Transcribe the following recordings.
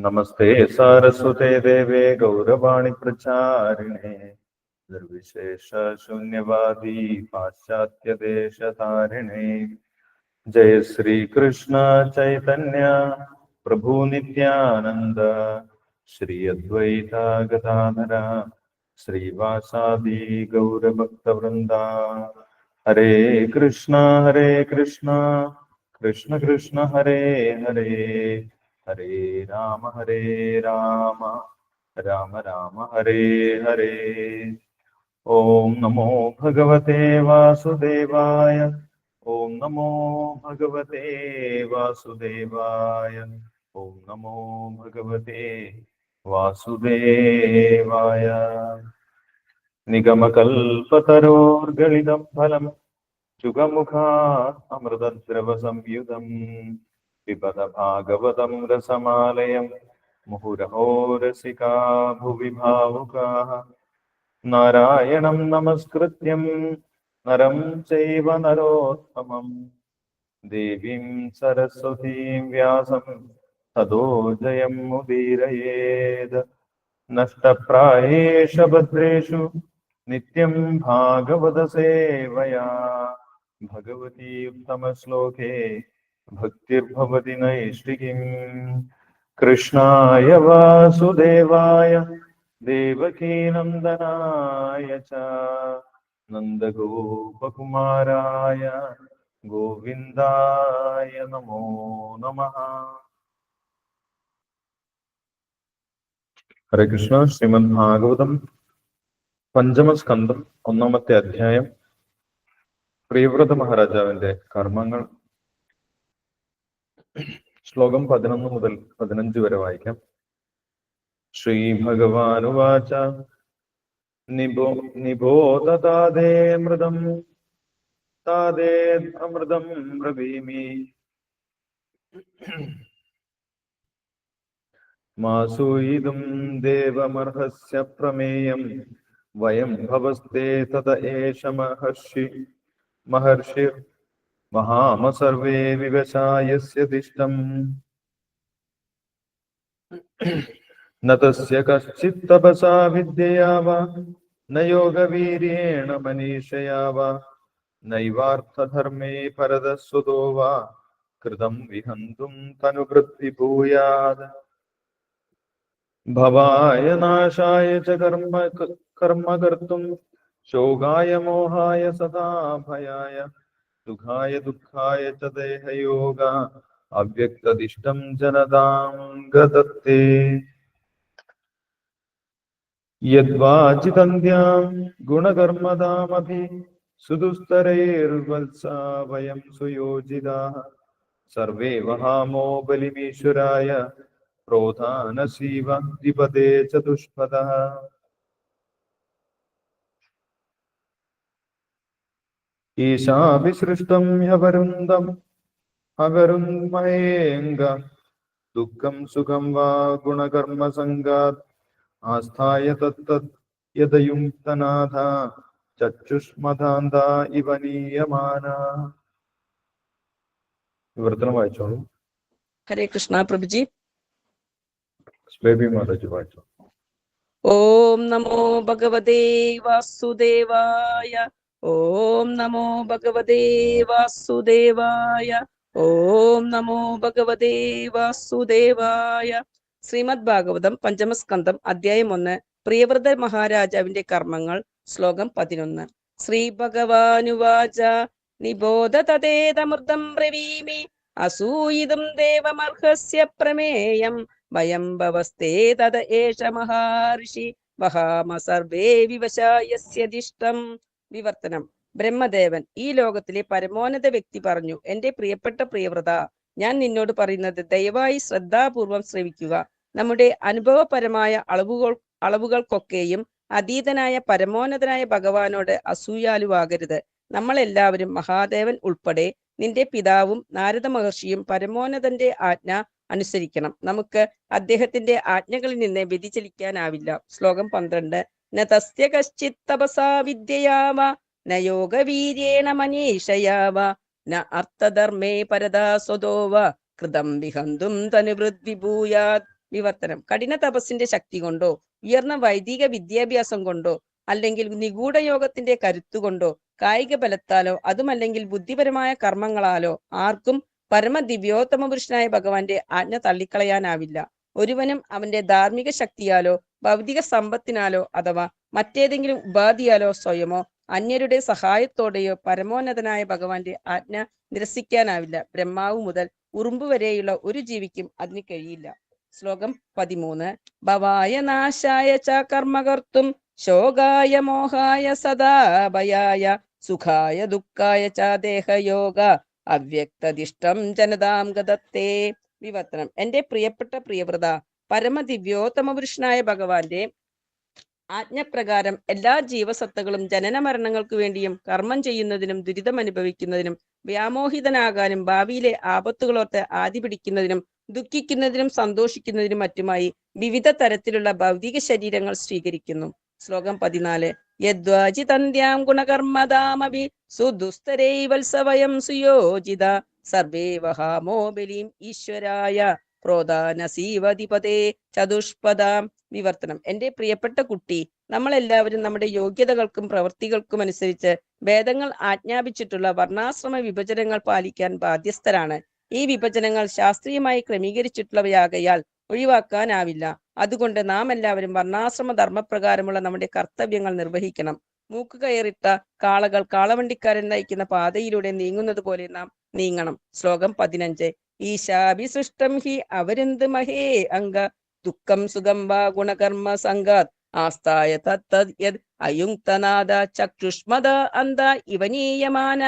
नमस्ते सारस्वते देवे गौरवाणी प्रचारिणे। निर्विशेष शून्यवादी पाश्चात्य देश तारिणे जय श्री कृष्ण चैतन्य प्रभु नित्यानंद श्री अद्वैता गदाधर श्रीवासादि गौरभक्तवृंदा हरे कृष्ण हरे कृष्ण। कृष्ण कृष्ण, हरे हरे। ഹരേ രാമ ഹരേ രാമ രാമ രാമ ഹരേ ഹരേ ഓം നമോ ഭഗവതേ വാസുദേവായ ഓം നമോ ഭഗവതേ വാസുദേവായ ഓം നമോ ഭഗവതേ വാസുദേവായ നിഗമകൽപതരോർഗളിതം ഫലം ചുഗമുഖാ അമൃതദ്രവ സംയുതം भागवतं रसमालयं मुहुरहो रसिका भुवि भावुकाः नारायणं नमस्कृत्यं नरं चैव नरोत्तमं देवीं सरस्वतीं व्यासं ततो जयमुदीरयेद् नष्टप्रायेष भद्रेषु नित्यं भागवतसेवया भगवती उत्तमश्लोके ഭക്തിർഭവതി നൈഷ്ടികം കൃഷ്ണായ വാസുദേവായ ദേവകീനന്ദനായ ച നന്ദഗോപകുമാരായ ഗോവിന്ദായ നമോ നമ ഹരേ കൃഷ്ണ ശ്രീമദ് ഭാഗവതം പഞ്ചമസ്കന്ധം ഒന്നാമത്തെ അധ്യായം. പ്രിയവ്രത മഹാരാജാവിന്റെ കർമ്മങ്ങൾ. ശ്ലോകം പതിനൊന്ന് മുതൽ പതിനഞ്ച് വരെ വായിക്കാം. ശ്രീ ഭഗവാനുവാച നിബോ നിബോധതാദേ മൃതം താതേ അമൃതം ബ്രവീമി മാസൂയിതും ദേവമർഹസ്യ പ്രമേയം വയം ഭവസ്തേ തത ഏഷ മഹർഷി മഹർഷിർ വഹാമ സർവേ വിവശായസ്യ ദിഷ്ടം നതസ്യ കശ്ചിത് തപസാ വിദ്യയാവ ന യോഗവീര്യേണ മനീഷയാവ നൈവാർത്ഥധർമ്മേ പരതസ്വതോ വാ കൃതം വിഹന്തും തനുവൃത്തി ഭൂയാത് ഭവായ നാശായ ച കർമ്മ കർമ്മ കർത്തും ശോകായ മോഹായ സദാ ഭയായ सुखाय दुःखाय च देहयोगा अव्यक्तदिष्टं जनतां गदत्ते यद्वाचितन्त्यां गुणकर्मदामपि सुदुस्तरैर्वत्सा वयं सुयोजिताः। सर्वे वहामो बलिमीश्वराय क्रोधानसीव द्विपदे चतुष्पदः ഈശാവിസൃഷ്ടം യവരുന്ദം അവരുന്മയേങ്ക ദുഃഖം സുഖം വാ ഗുണകർമ്മസംഗാത് ആസ്ഥായ തത്തത് യഥയുക്തനാഥ ചക്ഷുഷ്മധാന്ത ഇവ നീയമാന വിവർത്തനം വായിച്ചോളൂ ഹരേ കൃഷ്ണ പ്രഭുജി ബേബി മാതാജി വായിച്ചോളൂ ഓം നമോ ഭഗവതേ വാസുദേവായ ഓം നമോ ഭഗവതേ വാസുദേവായ ഓം നമോ ഭഗവതേ വാസുദേവായ. ശ്രീമദ് ഭാഗവതം പഞ്ചമസ്കന്ധം അധ്യായം ഒന്ന് പ്രിയവ്രത മഹാരാജാവിന്റെ കർമ്മങ്ങൾ ശ്ലോകം പതിനൊന്ന്. ശ്രീ ഭഗവാനുവാച നിബോധ തതേതമൃതം ബ്രവീമി അസൂയിതും ദേവമർഹസ്യ പ്രമേയം വയം ഭവസ്തേ തത ഏഷ മഹാർഷി വഹാമ സർവേ വിവശായസ്യദിഷ്ടം വിവർത്തനം. ബ്രഹ്മദേവൻ ഈ ലോകത്തിലെ പരമോന്നത വ്യക്തി പറഞ്ഞു എന്റെ പ്രിയപ്പെട്ട പ്രിയവ്രത ഞാൻ നിന്നോട് പറയുന്നത് ദയവായി ശ്രദ്ധാപൂർവം ശ്രവിക്കുക. നമ്മുടെ അനുഭവപരമായ അളവുകൾ അളവുകൾക്കൊക്കെയും അതീതനായ പരമോന്നതനായ ഭഗവാനോട് അസൂയാലുവാകരുത്. നമ്മളെല്ലാവരും മഹാദേവൻ ഉൾപ്പെടെ നിന്റെ പിതാവും നാരദ മഹർഷിയും പരമോന്നതന്റെ ആജ്ഞ അനുസരിക്കണം. നമുക്ക് അദ്ദേഹത്തിന്റെ ആജ്ഞകളിൽ നിന്ന് വ്യതിചലിക്കാനാവില്ല. ശ്ലോകം പന്ത്രണ്ട്. ന തസ്യ കശ്ചിത് തപസാ വിദ്യയാവ ന യോഗവീര്യേണ മനീഷയാവ ന അർത്ഥധർമ്മേ പരദാ സ്വതോവ കൃതം വിഹന്തും തനുവൃദ് വിഭൂയാത് വിവർത്തനം കഠിന തപസ്സിന്റെ ശക്തി കൊണ്ടോ ഉയർന്ന വൈദിക വിദ്യാഭ്യാസം കൊണ്ടോ അല്ലെങ്കിൽ നിഗൂഢയോഗത്തിന്റെ കരുത്തുകൊണ്ടോ കായിക ബലത്താലോ അതുമല്ലെങ്കിൽ ബുദ്ധിപരമായ കർമ്മങ്ങളാലോ ആർക്കും പരമ ദിവ്യോത്തമ പുരുഷനായ ഭഗവാന്റെ ആജ്ഞ തള്ളിക്കളയാനാവില്ല. ഒരുവനും അവന്റെ ധാർമ്മിക ശക്തിയാലോ ഭൗതിക സമ്പത്തിനാലോ അഥവാ മറ്റേതെങ്കിലും ഉപാധിയാലോ സ്വയമോ അന്യരുടെ സഹായത്തോടെയോ പരമോന്നതനായ ഭഗവാന്റെ ആജ്ഞ നിരസിക്കാനാവില്ല. ബ്രഹ്മാവ് മുതൽ ഉറുമ്പ് വരെയുള്ള ഒരു ജീവിക്കും അതിന് കഴിയില്ല. ശ്ലോകം പതിമൂന്ന്. ഭവായ നാശായ ച കർമ്മകർത്തും ശോകായ മോഹായ സദാ ഭയായ സുഖായ ദുഃഖായ ച ദേഹയോഗ അവ്യക്തദിഷ്ടം ജനതാം ഗതത്തെ വിവർത്തനം. എന്റെ പ്രിയപ്പെട്ട പ്രിയവ്രത പരമദിവ്യോത്തമ പുരുഷനായ ഭഗവാന്റെ ആജ്ഞപ്രകാരം എല്ലാ ജീവസത്തകളും ജനന മരണങ്ങൾക്ക് വേണ്ടിയും കർമ്മം ചെയ്യുന്നതിനും ദുരിതം അനുഭവിക്കുന്നതിനും വ്യാമോഹിതനാകാനും ഭാവിയിലെ ആപത്തുകളോർത്ത് ആദി പിടിക്കുന്നതിനും ദുഃഖിക്കുന്നതിനും സന്തോഷിക്കുന്നതിനും മറ്റുമായി വിവിധ തരത്തിലുള്ള ഭൗതിക ശരീരങ്ങൾ സ്വീകരിക്കുന്നു. ശ്ലോകം പതിനാല്. യദ്വാജി തന്ത്യാം ഗുണകർമ്മദാമവി സുദുസ്തരൈവത്സവയം സുയോജിത സർവേ വഹാമോ ബലിം ഈശ്വരായ പ്രോധാനസീവധിപതേ ചതുഷ്പദാം വിവർത്തനം. എന്റെ പ്രിയപ്പെട്ട കുട്ടി നമ്മളെല്ലാവരും നമ്മുടെ യോഗ്യതകൾക്കും പ്രവൃത്തികൾക്കും അനുസരിച്ച് വേദങ്ങൾ ആജ്ഞാപിച്ചിട്ടുള്ള വർണാശ്രമ വിഭജനങ്ങൾ പാലിക്കാൻ ബാധ്യസ്ഥരാണ്. ഈ വിഭജനങ്ങൾ ശാസ്ത്രീയമായി ക്രമീകരിച്ചിട്ടുള്ളവയാകയാൽ ഒഴിവാക്കാനാവില്ല. അതുകൊണ്ട് നാം എല്ലാവരും വർണാശ്രമ ധർമ്മപ്രകാരമുള്ള നമ്മുടെ കർത്തവ്യങ്ങൾ നിർവഹിക്കണം. മൂക്ക് കയറിട്ട കാളകൾ കാളവണ്ടിക്കാരൻ നയിക്കുന്ന പാതയിലൂടെ നീങ്ങുന്നത് പോലെ നാം നീങ്ങണം. ശ്ലോകം പതിനഞ്ച്. ഈശാഭിസൃഷ്ടം ഹി അവരെന്ത് മഹേ അംഗ? ദുഃഖം സുഖം വാ ഗുണകർമ്മ സംഗാത്. ആസ്ഥായ തത്തത് അയുക്തനാഥ ചക്ഷുഷ്മത അന്ത ഇവനീയമാന.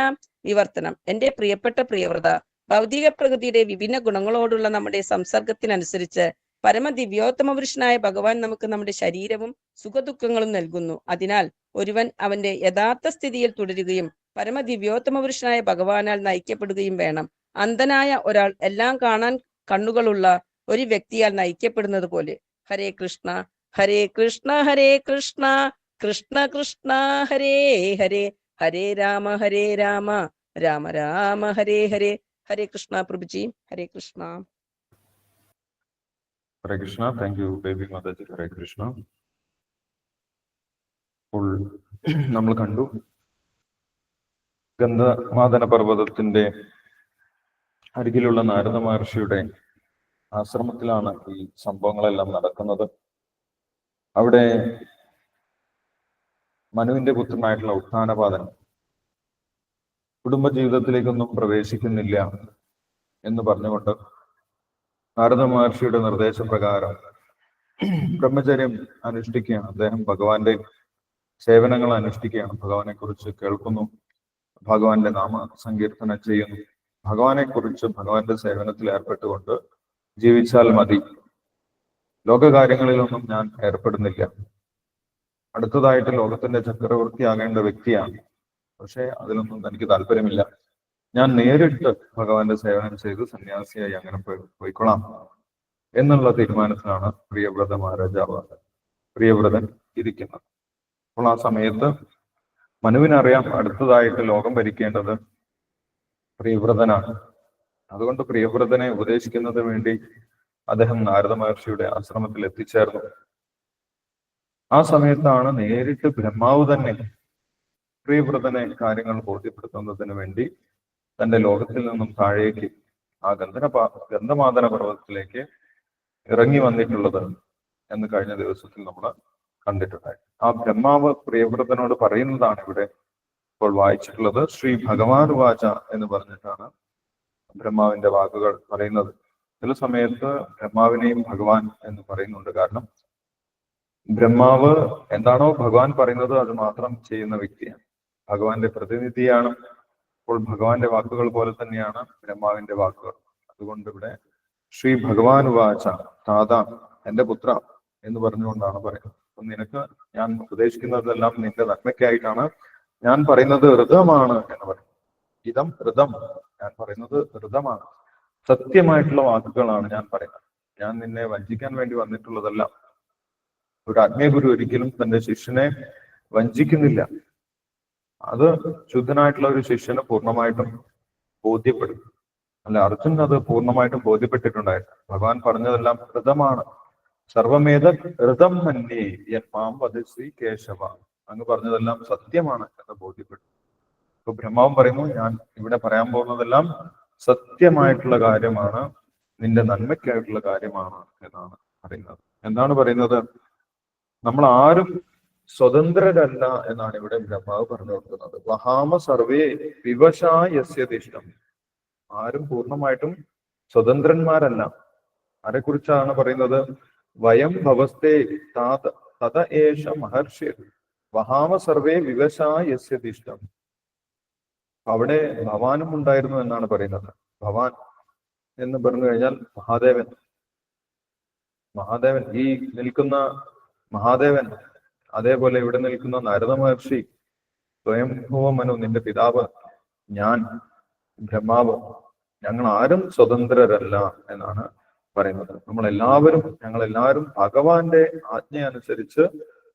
വിവർത്തനം. എന്റെ പ്രിയപ്പെട്ട പ്രിയവ്രത ഭൗതിക പ്രകൃതിയുടെ വിഭിന്ന ഗുണങ്ങളോടുള്ള നമ്മുടെ സംസർഗത്തിനനുസരിച്ച് പരമദിവ്യോത്തമ പുരുഷനായ ഭഗവാൻ നമുക്ക് നമ്മുടെ ശരീരവും സുഖദുഃഖങ്ങളും നൽകുന്നു. അതിനാൽ ഒരുവൻ അവന്റെ യഥാർത്ഥ സ്ഥിതിയിൽ തുടരുകയും പരമദിവ്യോത്തമ പുരുഷനായ ഭഗവാനാൽ നയിക്കപ്പെടുകയും വേണം. അന്ധനായ ഒരാൾ എല്ലാം കാണാൻ കണ്ണുകളുള്ള ഒരു വ്യക്തിയാൽ നയിക്കപ്പെടുന്നത് പോലെ. Hare Krishna Hare Krishna Hare Krishna Krishna Krishna Hare Hare Hare Rama Hare Rama Rama Rama Hare Hare. Hare Krishna പ്രഭുജി Hare Krishna. Hare Krishna thank you Baby Mataji Hare Krishna അപ്പോൾ നമ്മൾ കണ്ടു. ഗന്ധമാദന പർവതത്തിന്റെ അരികിലുള്ള നാരദ മഹർഷിയുടെ ആശ്രമത്തിലാണ് ഈ സംഭവങ്ങളെല്ലാം നടക്കുന്നത്. അവിടെ മനുവിന്റെ പുത്രനായിട്ടുള്ള ഉത്ഥാനപാതൻ കുടുംബജീവിതത്തിലേക്കൊന്നും പ്രവേശിക്കുന്നില്ല എന്ന് പറഞ്ഞുകൊണ്ട് നാരദ മഹർഷിയുടെ നിർദ്ദേശപ്രകാരം ബ്രഹ്മചര്യം അനുഷ്ഠിക്കുകയാണ്. അദ്ദേഹം ഭഗവാന്റെ സേവനങ്ങൾ അനുഷ്ഠിക്കുകയാണ്. ഭഗവാനെ കുറിച്ച് കേൾക്കുന്നു. ഭഗവാന്റെ നാമ സങ്കീർത്തനം ചെയ്യുന്നു. ഭഗവാനെ കുറിച്ച് ഭഗവാന്റെ സേവനത്തിൽ ഏർപ്പെട്ടുകൊണ്ട് ജീവിച്ചാൽ മതി. ലോകകാര്യങ്ങളിലൊന്നും ഞാൻ ഏർപ്പെടുന്നില്ല. അടുത്തതായിട്ട് ലോകത്തിന്റെ ചക്രവർത്തിയാകേണ്ട വ്യക്തിയാണ്. പക്ഷേ അതിലൊന്നും എനിക്ക് താല്പര്യമില്ല. ഞാൻ നേരിട്ട് ഭഗവാന്റെ സേവനം ചെയ്ത് സന്യാസിയായി അങ്ങനെ പോയി പോയിക്കൊള്ളാം എന്നുള്ള തീരുമാനത്തിലാണ് പ്രിയവ്രത മഹാരാജാവ് പ്രിയവ്രതൻ ഇരിക്കുന്നത്. അപ്പോൾ ആ സമയത്ത് മനുവിനറിയാം അടുത്തതായിട്ട് ലോകം ഭരിക്കേണ്ടത് പ്രിയവ്രതനാണ്. അതുകൊണ്ട് പ്രിയവ്രതനെ ഉപദേശിക്കുന്നതിന് വേണ്ടി അദ്ദേഹം നാരദ മഹർഷിയുടെ ആശ്രമത്തിൽ എത്തിച്ചേർന്നു. ആ സമയത്താണ് നേരിട്ട് ബ്രഹ്മാവ് തന്നെ പ്രിയവ്രതനെ കാര്യങ്ങൾ ബോധ്യപ്പെടുത്തുന്നതിന് വേണ്ടി തന്റെ ലോകത്തിൽ നിന്നും താഴേക്ക് ആ ഗന്ധന ഗന്ധമാതന പർവതത്തിലേക്ക് ഇറങ്ങി വന്നിട്ടുള്ളത് എന്ന് കഴിഞ്ഞ ദിവസത്തിൽ നമ്മൾ കണ്ടിട്ടുണ്ടായി. ആ ബ്രഹ്മാവ് പ്രിയവ്രതനോട് പറയുന്നതാണ് ഇവിടെ ഇപ്പോൾ വായിച്ചിട്ടുള്ളത്. ശ്രീ ഭഗവാൻ വാച എന്ന് പറഞ്ഞിട്ടാണ് ബ്രഹ്മാവിന്റെ വാക്കുകൾ പറയുന്നത്. ചില സമയത്ത് ബ്രഹ്മാവിനെയും ഭഗവാൻ എന്ന് പറയുന്നുണ്ട്. കാരണം ബ്രഹ്മാവ് എന്താണോ ഭഗവാൻ പറയുന്നത് അത് മാത്രം ചെയ്യുന്ന വ്യക്തിയാണ്. ഭഗവാന്റെ പ്രതിനിധിയാണ് അപ്പോൾ ഭഗവാന്റെ വാക്കുകൾ പോലെ തന്നെയാണ് ബ്രഹ്മാവിന്റെ വാക്കുകൾ. അതുകൊണ്ട് ഇവിടെ ശ്രീ ഭഗവാൻ വാച താത എന്റെ പുത്ര എന്ന് പറഞ്ഞുകൊണ്ടാണ് പറയുന്നത്. അപ്പൊ നിനക്ക് ഞാൻ ഉപദേശിക്കുന്നതെല്ലാം നിന്റെ നന്മയ്ക്കായിട്ടാണ് ഞാൻ പറയുന്നത് ഹൃദമാണ് എന്ന് പറയും. ഇതം ഹൃദം ഞാൻ പറയുന്നത് ഹൃദമാണ്. സത്യമായിട്ടുള്ള വാക്കുകളാണ് ഞാൻ പറയുന്നത്. ഞാൻ നിന്നെ വഞ്ചിക്കാൻ വേണ്ടി വന്നിട്ടുള്ളതല്ല. ഒരു ആത്മീയഗുരു ഒരിക്കലും തന്റെ ശിഷ്യനെ വഞ്ചിക്കുന്നില്ല. അത് ശുദ്ധനായിട്ടുള്ള ഒരു ശിഷ്യന് പൂർണമായിട്ടും ബോധ്യപ്പെടും. അല്ല അർജുൻ അത് പൂർണമായിട്ടും ബോധ്യപ്പെട്ടിട്ടുണ്ടായിരുന്നു ഭഗവാൻ പറഞ്ഞതെല്ലാം ഋതമാണ് സർവമേത ഋതം മന്യേ എൻ മാം വധശ്രീ കേശവ. അങ്ങ് പറഞ്ഞതെല്ലാം സത്യമാണ് എന്ന് ബോധ്യപ്പെട്ടു ഇപ്പൊ ബ്രഹ്മാവും പറയുന്നു ഞാൻ ഇവിടെ പറയാൻ പോകുന്നതെല്ലാം സത്യമായിട്ടുള്ള കാര്യമാണ്. നിന്റെ നന്മയ്ക്കായിട്ടുള്ള കാര്യമാണ് എന്നാണ് പറയുന്നത്. എന്താണ് പറയുന്നത്? നമ്മൾ ആരും സ്വതന്ത്രരല്ല എന്നാണ് ഇവിടെ ബ്രഹ്മാവ് പറഞ്ഞു കൊടുക്കുന്നത്. വഹാമ സർവേ വിവശായസ്യതിഷ്ടം ആരും പൂർണമായിട്ടും സ്വതന്ത്രന്മാരല്ല. ആരെക്കുറിച്ചാണ് പറയുന്നത്? വയം ഭവസ്തേ താത ഏഷ മഹർഷി വഹാമ സർവേ വിവശായസ്യതിഷ്ടം അവിടെ ഭവാനും ഉണ്ടായിരുന്നു എന്നാണ് പറയുന്നത്. ഭവാൻ എന്ന് പറഞ്ഞു കഴിഞ്ഞാൽ മഹാദേവൻ. മഹാദേവൻ ഈ നിൽക്കുന്ന മഹാദേവൻ അതേപോലെ ഇവിടെ നിൽക്കുന്ന നാരദ മഹർഷി സ്വയംഭവ മനു നിന്റെ പിതാവ് ഞാൻ ബ്രഹ്മാവ് ഞങ്ങൾ ആരും സ്വതന്ത്രരല്ല എന്നാണ് പറയുന്നത്. നമ്മൾ എല്ലാവരും ഞങ്ങൾ എല്ലാവരും ഭഗവാന്റെ ആജ്ഞ അനുസരിച്ച്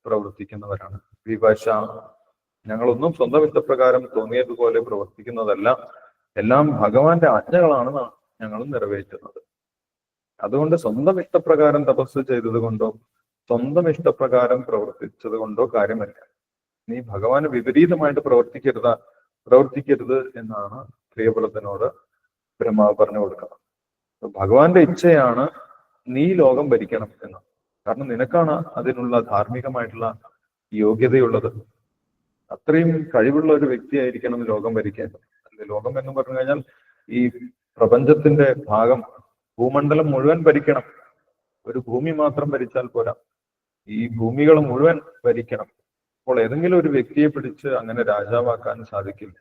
പ്രവർത്തിക്കുന്നവരാണ് വിവശ ഞങ്ങളൊന്നും സ്വന്തം ഇഷ്ടപ്രകാരം തോന്നിയതുപോലെ പ്രവർത്തിക്കുന്നതല്ല. എല്ലാം ഭഗവാന്റെ ആജ്ഞകളാണ് ഞങ്ങൾ നിറവേറ്റുന്നത്. അതുകൊണ്ട് സ്വന്തം ഇഷ്ടപ്രകാരം തപസ് ചെയ്തത് കൊണ്ടോ സ്വന്തം ഇഷ്ടപ്രകാരം പ്രവർത്തിച്ചത് കൊണ്ടോ കാര്യമല്ല. നീ ഭഗവാന് വിപരീതമായിട്ട് പ്രവർത്തിക്കരുത് പ്രവർത്തിക്കരുത് എന്നാണ് പ്രിയപുലത്തിനോട് ബ്രഹ്മാവ് പറഞ്ഞു കൊടുക്കുന്നത്. ഭഗവാന്റെ ഇച്ഛയാണ് നീ ലോകം ഭരിക്കണം എന്ന്. കാരണം നിനക്കാണ് അതിനുള്ള ധാർമ്മികമായിട്ടുള്ള യോഗ്യതയുള്ളത്. അത്രയും കഴിവുള്ള ഒരു വ്യക്തിയായിരിക്കണം ലോകം അല്ലെ? ലോകം എന്ന് പറഞ്ഞു കഴിഞ്ഞാൽ ഈ പ്രപഞ്ചത്തിന്റെ ഭാഗം ഭൂമണ്ഡലം മുഴുവൻ ഭരിക്കണം. ഒരു ഭൂമി മാത്രം ഭരിച്ചാൽ പോരാ. ഈ ഭൂമികൾ മുഴുവൻ ഭരിക്കണം. അപ്പോൾ ഏതെങ്കിലും ഒരു വ്യക്തിയെ പിടിച്ച് അങ്ങനെ രാജാവാക്കാൻ സാധിക്കില്ല.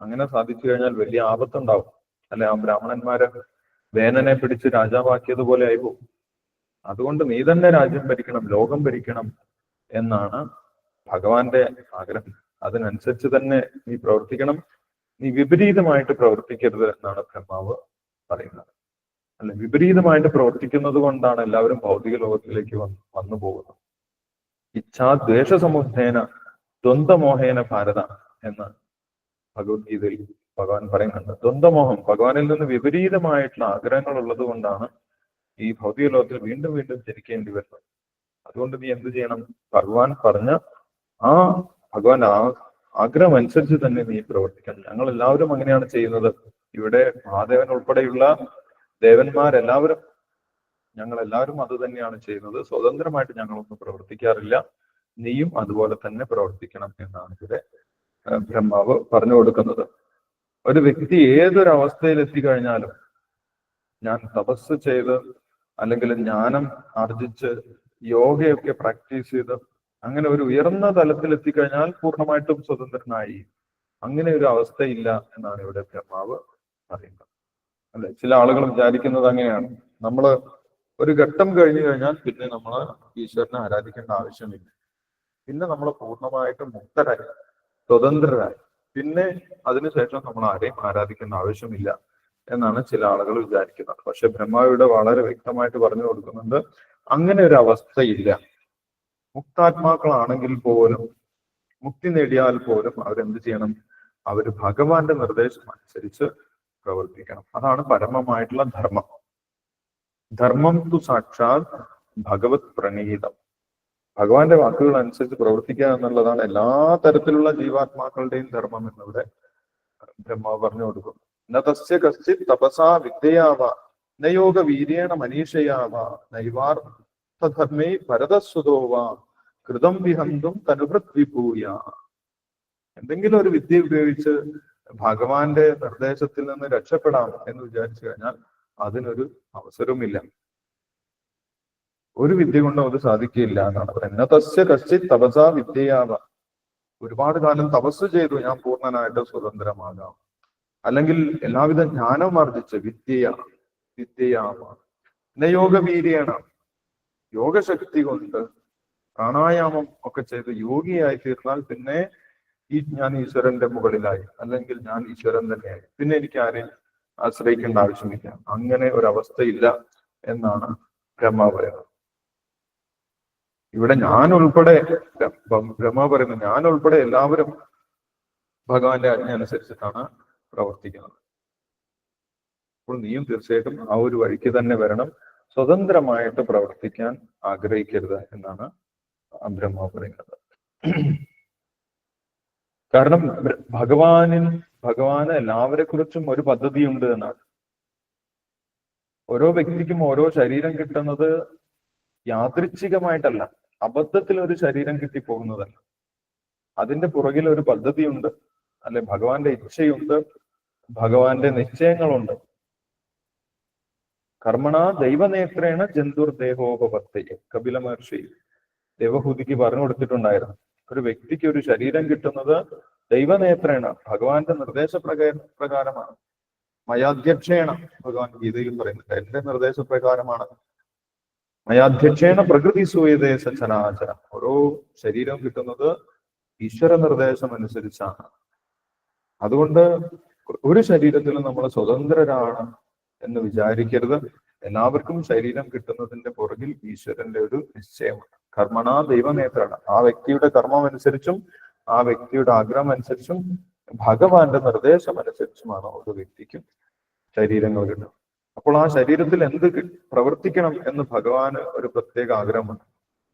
അങ്ങനെ സാധിച്ചു കഴിഞ്ഞാൽ വലിയ ആപത്തുണ്ടാവും. അല്ലെ? ആ ബ്രാഹ്മണന്മാര് വേനനെ പിടിച്ച് രാജാവാക്കിയതുപോലെ ആയി പോകും. അതുകൊണ്ട് നീ തന്നെ രാജ്യം ഭരിക്കണം ലോകം ഭരിക്കണം എന്നാണ് ഭഗവാന്റെ ആഗ്രഹം. അതിനനുസരിച്ച് തന്നെ നീ പ്രവർത്തിക്കണം. നീ വിപരീതമായിട്ട് പ്രവർത്തിക്കരുത് എന്നാണ് ബ്രഹ്മാവ് പറയുന്നത്. അല്ല വിപരീതമായിട്ട് പ്രവർത്തിക്കുന്നത് കൊണ്ടാണ് എല്ലാവരും ഭൗതിക ലോകത്തിലേക്ക് വന്ന് വന്നു പോകുന്നത്. ഇച്ഛാദ്വേഷ സമുദ്ധേന ദ്വന്ദ്മോഹേന ഭാരത എന്ന് ഭഗവത്ഗീതയിൽ ഭഗവാൻ പറയുന്നുണ്ട്. ദ്വന്ദ്മോഹം ഭഗവാനിൽ നിന്ന് വിപരീതമായിട്ടുള്ള ആഗ്രഹങ്ങൾ ഉള്ളത് കൊണ്ടാണ് ഈ ഭൗതിക ലോകത്തിൽ വീണ്ടും വീണ്ടും ജനിക്കേണ്ടി വരുന്നത്. അതുകൊണ്ട് നീ എന്ത് ചെയ്യണം? ഭഗവാൻ പറഞ്ഞ ആ ഭഗവാൻ ആ ആഗ്രഹം അനുസരിച്ച് തന്നെ നീ പ്രവർത്തിക്കണം. ഞങ്ങൾ എല്ലാവരും അങ്ങനെയാണ് ചെയ്യുന്നത്. ഇവിടെ മഹാദേവൻ ഉൾപ്പെടെയുള്ള ദേവന്മാരെല്ലാവരും ഞങ്ങൾ എല്ലാവരും അത് തന്നെയാണ് ചെയ്യുന്നത്. സ്വതന്ത്രമായിട്ട് ഞങ്ങളൊന്നും പ്രവർത്തിക്കാറില്ല. നീയും അതുപോലെ തന്നെ പ്രവർത്തിക്കണം എന്നാണ് ഇവിടെ ബ്രഹ്മാവ് പറഞ്ഞു കൊടുക്കുന്നത്. ഒരു വ്യക്തി ഏതൊരു അവസ്ഥയിൽ എത്തിക്കഴിഞ്ഞാലും ഞാൻ തപസ് ചെയ്ത് അല്ലെങ്കിൽ ജ്ഞാനം ആർജിച്ച് യോഗയൊക്കെ പ്രാക്ടീസ് ചെയ്ത് അങ്ങനെ ഒരു ഉയർന്ന തലത്തിൽ എത്തിക്കഴിഞ്ഞാൽ പൂർണമായിട്ടും സ്വതന്ത്രനായി. അങ്ങനെ ഒരു അവസ്ഥയില്ല എന്നാണ് ഇവിടെ ബ്രഹ്മാവ് പറയുന്നത്. അല്ലെ? ചില ആളുകൾ വിചാരിക്കുന്നത് അങ്ങനെയാണ്. നമ്മൾ ഒരു ഘട്ടം കഴിഞ്ഞു കഴിഞ്ഞാൽ പിന്നെ നമ്മൾ ഈശ്വരനെ ആരാധിക്കേണ്ട ആവശ്യമില്ല. പിന്നെ നമ്മൾ പൂർണമായിട്ടും മുക്തരായി സ്വതന്ത്രരായി. പിന്നെ അതിനുശേഷം നമ്മൾ ആരെയും ആരാധിക്കേണ്ട ആവശ്യമില്ല എന്നാണ് ചില ആളുകൾ വിചാരിക്കുന്നത്. പക്ഷെ ബ്രഹ്മാവിടെ വളരെ വ്യക്തമായിട്ട് പറഞ്ഞു കൊടുക്കുന്നുണ്ട് അങ്ങനെ ഒരു അവസ്ഥയില്ല. മുക്താത്മാക്കളാണെങ്കിൽ പോലും മുക്തി നേടിയാൽ പോലും അവരെന്ത് ചെയ്യണം? അവർ ഭഗവാന്റെ നിർദ്ദേശം അനുസരിച്ച് പ്രവർത്തിക്കണം. അതാണ് പരമമായിട്ടുള്ള ധർമ്മം. ധർമ്മം തു സാക്ഷാത് ഭഗവത് പ്രണീതം. ഭഗവാന്റെ വാക്കുകൾ അനുസരിച്ച് പ്രവർത്തിക്കുക എന്നുള്ളതാണ് എല്ലാ തരത്തിലുള്ള ജീവാത്മാക്കളുടെയും ധർമ്മം എന്നിവിടെ ബ്രഹ്മാവ് പറഞ്ഞു കൊടുക്കും ന കശ്ചിത് തപസാ വിദ്യയാവ നയോഗ വീര്യേണ മനീഷയാവ നൈവാർത്ഥധർമ്മേ ഭരതസ്വതോവ കൃതം വിഹന്തും തനുഭൃത് വിഭൂയ. എന്തെങ്കിലും ഒരു വിദ്യ ഉപയോഗിച്ച് ഭഗവാന്റെ നിർദ്ദേശത്തിൽ നിന്ന് രക്ഷപ്പെടാം എന്ന് വിചാരിച്ചു കഴിഞ്ഞാൽ അതിനൊരു അവസരവുമില്ല. ഒരു വിദ്യ കൊണ്ടും അത് സാധിക്കില്ല എന്നാണ് പറയുന്നത്. തസ്യ കശി തപസാ വിദ്യയാവ. ഒരുപാട് കാലം തപസ് ചെയ്തു ഞാൻ പൂർണനായിട്ട് സ്വതന്ത്രമാകാം. അല്ലെങ്കിൽ എല്ലാവിധ ജ്ഞാനം ആർജിച്ച് വിദ്യയാ വിദ്യയാവ. പിന്നെ വീര്യേണ യോഗശക്തി കൊണ്ട് പ്രാണായാമം ഒക്കെ ചെയ്ത് യോഗിയായി തീർന്നാൽ പിന്നെ ഈ ഞാൻ ഈശ്വരന്റെ മുകളിലായി അല്ലെങ്കിൽ ഞാൻ ഈശ്വരൻ തന്നെയായി. പിന്നെ എനിക്ക് ആരെയും ആശ്രയിക്കേണ്ട ആവശ്യമില്ല. അങ്ങനെ ഒരവസ്ഥയില്ല എന്നാണ് ബ്രഹ്മ പറയുന്നത്. ഇവിടെ ഞാൻ ഉൾപ്പെടെ ബ്രഹ്മ പറയുന്നത് ഞാൻ ഉൾപ്പെടെ എല്ലാവരും ഭഗവാന്റെ ആജ്ഞ അനുസരിച്ചിട്ടാണ് പ്രവർത്തിക്കുന്നത്. അപ്പോൾ നീയും തീർച്ചയായിട്ടും ആ ഒരു വഴിക്ക് തന്നെ വരണം. സ്വതന്ത്രമായിട്ട് പ്രവർത്തിക്കാൻ ആഗ്രഹിക്കരുത് എന്നാണ് ബ്രഹ്മ പറയുന്നത്. കാരണം ഭഗവാനിൽ ഭഗവാന് എല്ലാവരെ കുറിച്ചും ഒരു പദ്ധതിയുണ്ട് എന്നാണ്. ഓരോ വ്യക്തിക്കും ഓരോ ശരീരം കിട്ടുന്നത് യാദൃച്ഛികമായിട്ടല്ല അബദ്ധത്തിൽ ഒരു ശരീരം കിട്ടിപ്പോകുന്നതല്ല. അതിന്റെ പുറകിൽ ഒരു പദ്ധതിയുണ്ട് അല്ലെ ഭഗവാന്റെ ഇച്ഛയുണ്ട് ഭഗവാന്റെ നിശ്ചയങ്ങളുണ്ട്. കർമ്മണ ദൈവനേത്രേണ ജന്തുർ ദേഹോപവർത്തയെ കപില മഹർഷി ദേവഹൂതിക്ക് പറഞ്ഞു കൊടുത്തിട്ടുണ്ടായിരുന്നു. ഒരു വ്യക്തിക്ക് ഒരു ശരീരം കിട്ടുന്നത് ദൈവനേത്രേണ. ഭഗവാന്റെ നിർദ്ദേശപ്രകാര പ്രകാരമാണ്. മയാധ്യക്ഷേണ ഭഗവാൻ ഗീതയിൽ പറയുന്നുണ്ട്. എന്റെ നിർദ്ദേശപ്രകാരമാണ്. മയാധ്യക്ഷേണ പ്രകൃതി സൂയതേ സച്ചനാചരം ഓരോ ശരീരം കിട്ടുന്നത് ഈശ്വര നിർദ്ദേശം അനുസരിച്ചാണ്. അതുകൊണ്ട് ഒരു ശരീരത്തിലും നമ്മൾ സ്വതന്ത്രരാണ് എന്ന് വിചാരിക്കരുത്. എല്ലാവർക്കും ശരീരം കിട്ടുന്നതിന്റെ പുറകിൽ ഈശ്വരന്റെ ഒരു നിശ്ചയമാണ് കർമ്മണ ദൈവനേത്രാണ് ആ വ്യക്തിയുടെ കർമ്മം അനുസരിച്ചും ആ വ്യക്തിയുടെ ആഗ്രഹം അനുസരിച്ചും ഭഗവാന്റെ നിർദ്ദേശം അനുസരിച്ചുമാണ് ഓരോ വ്യക്തിക്കും ശരീരങ്ങൾ കിട്ടുന്നത്. അപ്പോൾ ആ ശരീരത്തിൽ എന്ത് പ്രവർത്തിക്കണം എന്ന് ഭഗവാന് ഒരു പ്രത്യേക ആഗ്രഹമുണ്ട്.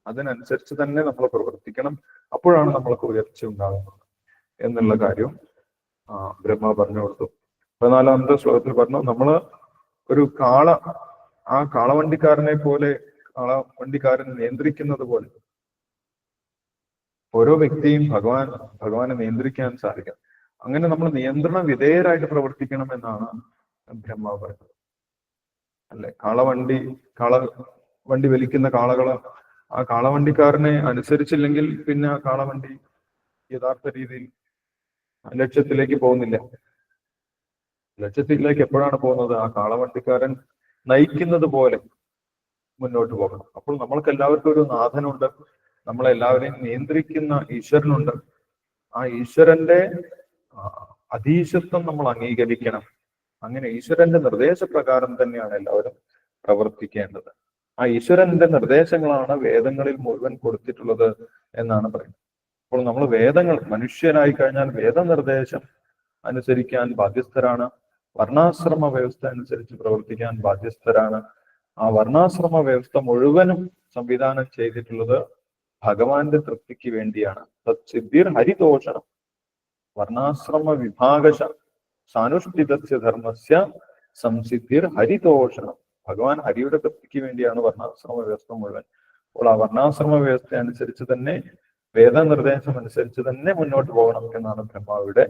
അതിനനുസരിച്ച് തന്നെ നമ്മൾ പ്രവർത്തിക്കണം. അപ്പോഴാണ് നമ്മൾക്ക് ഉയർച്ച ഉണ്ടാകുന്നത് എന്നുള്ള കാര്യം ബ്രഹ്മ പറഞ്ഞു കൊടുത്തു. പതിനാലാമത്തെ ശ്ലോകത്തിൽ പറഞ്ഞു നമ്മൾ ഒരു കാള ആ കാളവണ്ടിക്കാരനെ പോലെ കാളവണ്ടിക്കാരൻ നിയന്ത്രിക്കുന്നത് പോലെ ഓരോ വ്യക്തിയും ഭഗവാൻ ഭഗവാനെ നിയന്ത്രിക്കാൻ സാധിക്കും. അങ്ങനെ നമ്മൾ നിയന്ത്രണ വിധേയരായിട്ട് പ്രവർത്തിക്കണം എന്നാണ് ബ്രഹ്മ പറയുന്നത്. അല്ലെ? കാളവണ്ടി കാള വണ്ടി വലിക്കുന്ന കാളകൾ ആ കാളവണ്ടിക്കാരനെ അനുസരിച്ചില്ലെങ്കിൽ പിന്നെ ആ കാളവണ്ടി യഥാർത്ഥ രീതിയിൽ ലക്ഷ്യത്തിലേക്ക് പോകുന്നില്ല. ലക്ഷ്യത്തിലേക്ക് എപ്പോഴാണ് പോകുന്നത്? ആ കാളവണ്ടിക്കാരൻ നയിക്കുന്നത് പോലെ മുന്നോട്ട് പോകണം. അപ്പോൾ നമ്മൾക്ക് എല്ലാവർക്കും ഒരു നാഥനുണ്ട്. നമ്മളെല്ലാവരെയും നിയന്ത്രിക്കുന്ന ഈശ്വരനുണ്ട്. ആ ഈശ്വരന്റെ അതീശത്വം നമ്മൾ അംഗീകരിക്കണം. അങ്ങനെ ഈശ്വരന്റെ നിർദ്ദേശപ്രകാരം തന്നെയാണ് എല്ലാവരും പ്രവർത്തിക്കേണ്ടത്. ആ ഈശ്വരന്റെ നിർദ്ദേശങ്ങളാണ് വേദങ്ങളിൽ മുഴുവൻ കൊടുത്തിട്ടുള്ളത് എന്നാണ് പറയുന്നത്. അപ്പോൾ നമ്മൾ വേദങ്ങൾ മനുഷ്യനായി കഴിഞ്ഞാൽ വേദനിർദ്ദേശം അനുസരിക്കാൻ ബാധ്യസ്ഥരാണ്. വർണാശ്രമ വ്യവസ്ഥ അനുസരിച്ച് പ്രവർത്തിക്കാൻ ബാധ്യസ്ഥരാണ്. ആ വർണാശ്രമ വ്യവസ്ഥ മുഴുവനും സംവിധാനം ചെയ്തിട്ടുള്ളത് ഭഗവാന്റെ തൃപ്തിക്ക് വേണ്ടിയാണ്. തത്സിദ്ധിർ ഹരിതോഷണം വർണാശ്രമ വിഭാഗശ സാനുഷ്ഠിതസ്യ ധർമ്മസ്യ സംസിദ്ധിർ ഹരിദോഷണം. ഭഗവാൻ ഹരിയുടെ തൃപ്തിക്ക് വേണ്ടിയാണ് വർണാശ്രമ വ്യവസ്ഥ മുഴുവൻ. അപ്പോൾ ആ വർണാശ്രമ വ്യവസ്ഥ അനുസരിച്ച് തന്നെ വേദനിർദ്ദേശം അനുസരിച്ച് തന്നെ മുന്നോട്ട് പോകണം എന്നാണ് ബ്രഹ്മാവിടെ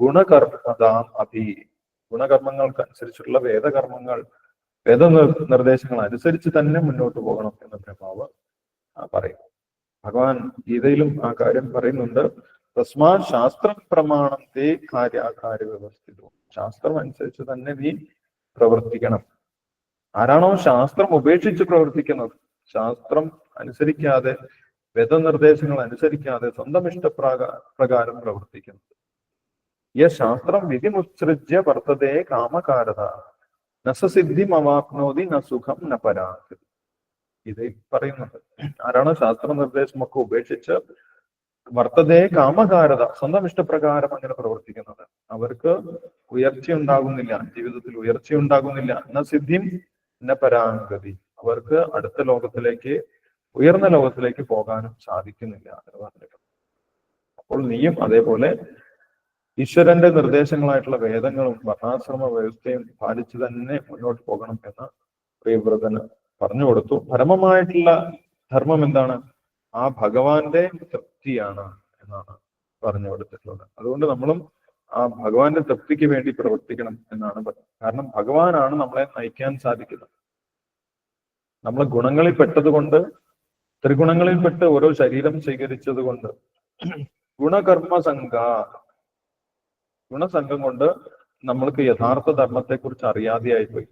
ഗുണകർമ്മതാം അഭി. ഗുണകർമ്മങ്ങൾക്ക് അനുസരിച്ചുള്ള വേദകർമ്മങ്ങൾ വേദ നിർദ്ദേശങ്ങൾ അനുസരിച്ച് തന്നെ മുന്നോട്ട് പോകണം എന്ന് ബ്രഹ്മാവ് പറയും. ഭഗവാൻ ഗീതയിലും ആ കാര്യം പറയുന്നുണ്ട്. തസ്മാ ശാസ്ത്ര പ്രമാണം തേ കാര്യാകാര്യ വ്യവസ്ഥിതവും ശാസ്ത്രം അനുസരിച്ച് തന്നെ നീ പ്രവർത്തിക്കണം. ആരാണോ ശാസ്ത്രം ഉപേക്ഷിച്ച് പ്രവർത്തിക്കുന്നത്? ശാസ്ത്രം അനുസരിക്കാതെ വേദനിർദ്ദേശങ്ങൾ അനുസരിക്കാതെ സ്വന്തം ഇഷ്ടപ്രാക പ്രകാരം പ്രവർത്തിക്കുന്നത് ശാസ്ത്രം വിധിമുത്സൃജ്യ വർത്തതേ കാമകാരത നസസിദ്ധിം അവാപ്നോതി ന സുഖം ന പരാത്. ഇത് പറയുന്നുണ്ട് ആരാണ് ശാസ്ത്ര നിർദ്ദേശമൊക്കെ ഉപേക്ഷിച്ച് വർത്തതേ കാമകാരത സ്വന്തം ഇഷ്ടപ്രകാരം അങ്ങനെ പ്രവർത്തിക്കുന്നത്. അവർക്ക് ഉയർച്ച ഉണ്ടാകുന്നില്ല ജീവിതത്തിൽ ഉയർച്ച ഉണ്ടാകുന്നില്ല. ന സിദ്ധിം ന പരാഗതി. അവർക്ക് അടുത്ത ലോകത്തിലേക്ക് ഉയർന്ന ലോകത്തിലേക്ക് പോകാനും സാധിക്കുന്നില്ല എന്ന് പറഞ്ഞിട്ടുണ്ട്. അപ്പോൾ നീയും അതേപോലെ ഈശ്വരന്റെ നിർദ്ദേശങ്ങളായിട്ടുള്ള വേദങ്ങളും വർണാശ്രമ വ്യവസ്ഥയും പാലിച്ചു തന്നെ മുന്നോട്ട് പോകണം എന്ന് പ്രിയവ്രതന് പറഞ്ഞു കൊടുത്തു. പരമമായിട്ടുള്ള ധർമ്മം എന്താണ്? ആ ഭഗവാന്റെ തൃപ്തിയാണ് എന്നാണ് പറഞ്ഞു കൊടുത്തിട്ടുള്ളത്. അതുകൊണ്ട് നമ്മളും ആ ഭഗവാന്റെ തൃപ്തിക്ക് വേണ്ടി പ്രവർത്തിക്കണം എന്നാണ് പറയുന്നത് കാരണം ഭഗവാനാണ് നമ്മളെ നയിക്കാൻ സാധിക്കുന്നത്. നമ്മൾ ഗുണങ്ങളിൽ പെട്ടതുകൊണ്ട് ത്രിഗുണങ്ങളിൽപ്പെട്ട് ഓരോ ശരീരം സ്വീകരിച്ചത് കൊണ്ട് ഗുണകർമ്മ സംഘ ഗുണസംഘം കൊണ്ട് നമ്മൾക്ക് യഥാർത്ഥ ധർമ്മത്തെ കുറിച്ച് അറിയാതെയായി പോയി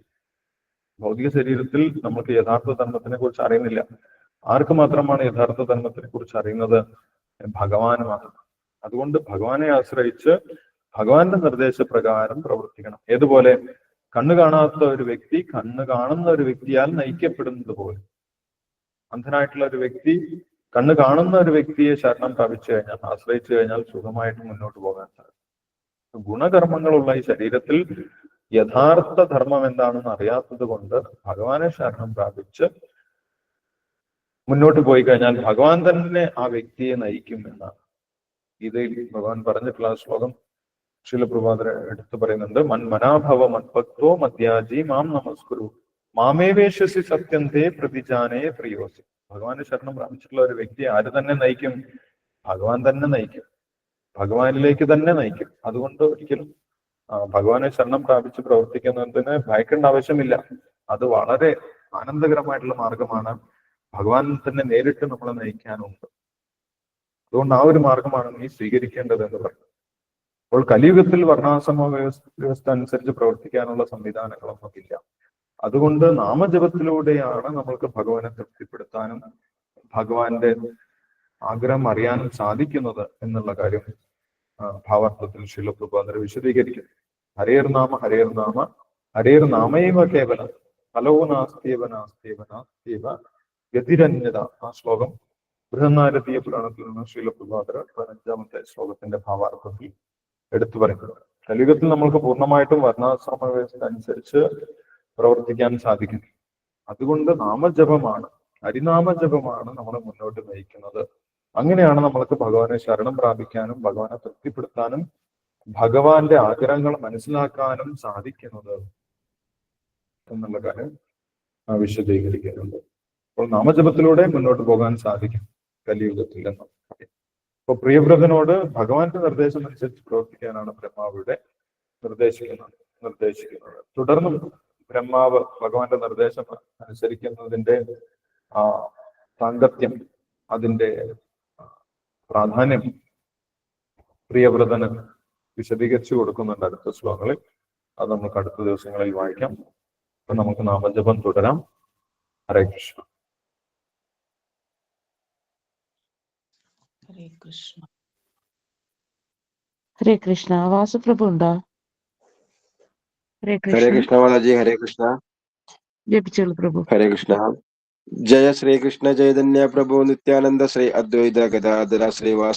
ഭൗതിക ശരീരത്തിൽ നമ്മൾക്ക് യഥാർത്ഥ ധർമ്മത്തിനെ കുറിച്ച് അറിയുന്നില്ല. ആർക്ക് മാത്രമാണ് യഥാർത്ഥ ധർമ്മത്തിനെ കുറിച്ച് അറിയുന്നത്? ഭഗവാന് മാത്രം അതുകൊണ്ട് ഭഗവാനെ ആശ്രയിച്ച് ഭഗവാന്റെ നിർദ്ദേശപ്രകാരം പ്രവർത്തിക്കണം. ഏതുപോലെ? കണ്ണു കാണാത്ത ഒരു വ്യക്തി കണ്ണ് കാണുന്ന ഒരു വ്യക്തിയാൽ നയിക്കപ്പെടുന്നത് പോലെ. അന്ധനായിട്ടുള്ള ഒരു വ്യക്തി കണ്ണ് കാണുന്ന ഒരു വ്യക്തിയെ ശരണം പ്രാപിച്ചു കഴിഞ്ഞാൽ ആശ്രയിച്ചു കഴിഞ്ഞാൽ സുഖമായിട്ട് മുന്നോട്ട് പോകാൻ സാധിക്കും. ഗുണകർമ്മങ്ങളുള്ള ഈ ശരീരത്തിൽ യഥാർത്ഥ ധർമ്മം എന്താണെന്ന് അറിയാത്തത് കൊണ്ട് ഭഗവാനെ ശരണം പ്രാപിച്ച് മുന്നോട്ട് പോയി കഴിഞ്ഞാൽ ഭഗവാൻ തന്നെ ആ വ്യക്തിയെ നയിക്കും എന്നാണ്. ഗീതയിൽ ഭഗവാൻ പറഞ്ഞിട്ടുള്ള ശ്ലോകം ശീലപ്രഭാതര എടുത്തു പറയുന്നുണ്ട് മൻ മനാഭവ മത്ഭക്തോ മദ്യാജി മാം നമസ്കുരു. മാമേവേശ്വസി സത്യന്തേ പ്രതിജാനേ പ്രിയോസി. ഭഗവാന്റെ ശരണം പ്രാപിച്ചിട്ടുള്ള ഒരു വ്യക്തി ആര് തന്നെ നയിക്കും? ഭഗവാൻ തന്നെ നയിക്കും. ഭഗവാനിലേക്ക് തന്നെ നയിക്കും. അതുകൊണ്ട് ഒരിക്കലും ഭഗവാനെ ശരണം പ്രാപിച്ച് പ്രവർത്തിക്കുന്നതിന് ഭയക്കേണ്ട ആവശ്യമില്ല. അത് വളരെ ആനന്ദകരമായിട്ടുള്ള മാർഗമാണ്. ഭഗവാൻ തന്നെ നേരിട്ട് നമ്മളെ നയിക്കാനുണ്ട്. അതുകൊണ്ട് ആ ഒരു മാർഗമാണ് നീ സ്വീകരിക്കേണ്ടത് എന്ന് പറഞ്ഞു. അപ്പോൾ കലിയുഗത്തിൽ വർണാശ്രമ വ്യവസ്ഥ വ്യവസ്ഥ അനുസരിച്ച് പ്രവർത്തിക്കാനുള്ള സംവിധാനങ്ങളൊന്നും ഇല്ല. അതുകൊണ്ട് നാമജപത്തിലൂടെയാണ് നമ്മൾക്ക് ഭഗവാനെ തൃപ്തിപ്പെടുത്താനും ഭഗവാന്റെ ആഗ്രഹം അറിയാനും സാധിക്കുന്നത് എന്നുള്ള കാര്യം ഭാവാർത്ഥത്തിൽ ശിലപ്രഭാതർ വിശദീകരിക്കും. ഹരേർ നാമ ഹരേർ നാമ ഹരേർ നാമൈവ കേവലം ഫലോ നാസ്തേവ നാസ്തേവ നാസ്തേവ ഗതിരന്യത. ആ ശ്ലോകം ബൃഹന്നാരതീയ പുരാണത്തിൽ നിന്ന് ശിലപ്രഭാതർ പതിനഞ്ചാമത്തെ ശ്ലോകത്തിന്റെ ഭാവാർത്ഥത്തിൽ എടുത്തു പറയുന്നത് കലിയുഗത്തിൽ നമ്മൾക്ക് പൂർണമായിട്ടും വർണാശ്രമ വ്യവസ്ഥ അനുസരിച്ച് പ്രവർത്തിക്കാൻ സാധിക്കും. അതുകൊണ്ട് നാമജപമാണ് ഹരിനാമജപമാണ് നമ്മളെ മുന്നോട്ട് നയിക്കുന്നത്. അങ്ങനെയാണ് നമ്മൾക്ക് ഭഗവാനെ ശരണം പ്രാപിക്കാനും ഭഗവാനെ തൃപ്തിപ്പെടുത്താനും ഭഗവാന്റെ ആഗ്രഹങ്ങൾ മനസ്സിലാക്കാനും സാധിക്കുന്നത് എന്നുള്ള കാര്യം വിശദീകരിക്കുന്നുണ്ട് അപ്പോൾ നാമജപത്തിലൂടെ മുന്നോട്ട് പോകാൻ സാധിക്കും കലിയുഗത്തിൽ എന്ന് അപ്പൊ പ്രിയവ്രതനോട് ഭഗവാന്റെ നിർദ്ദേശം അനുസരിച്ച് പ്രവർത്തിക്കാനാണ് ബ്രഹ്മാവിടെ നിർദ്ദേശിക്കുന്നത് നിർദ്ദേശിക്കുന്നത്. തുടർന്നും ബ്രഹ്മാവ് ഭഗവാന്റെ നിർദ്ദേശം അനുസരിക്കുന്നതിന്റെ ആ സാങ്കത്യം അതിന്റെ പ്രാധാന്യം പ്രിയവ്രതന് വിശദീകരിച്ചു കൊടുക്കുന്നുണ്ട് അടുത്ത ശ്ലോകങ്ങളിൽ. അത് നമുക്ക് അടുത്ത ദിവസങ്ങളിൽ വായിക്കാം. അപ്പൊ നമുക്ക് നാമജപം തുടരാം. ഹരേ കൃഷ്ണ. ഹരേ കൃഷ്ണ. ഹരേ കൃഷ്ണ. വാസുപ്രഭു ഉണ്ടോ? ഹരേ ഹരേ കൃഷ്ണ ബാലാജി ഹരേ കൃഷ്ണ. ജപിച്ചോളൂ പ്രഭു. ഹരേ കൃഷ്ണ. ജയ ശ്രീകൃഷ്ണ ചൈതന്യ പ്രഭു നിത്യാനന്ദ ശ്രീ അദ്വൈത ഗതാധര ശ്രീവാസ്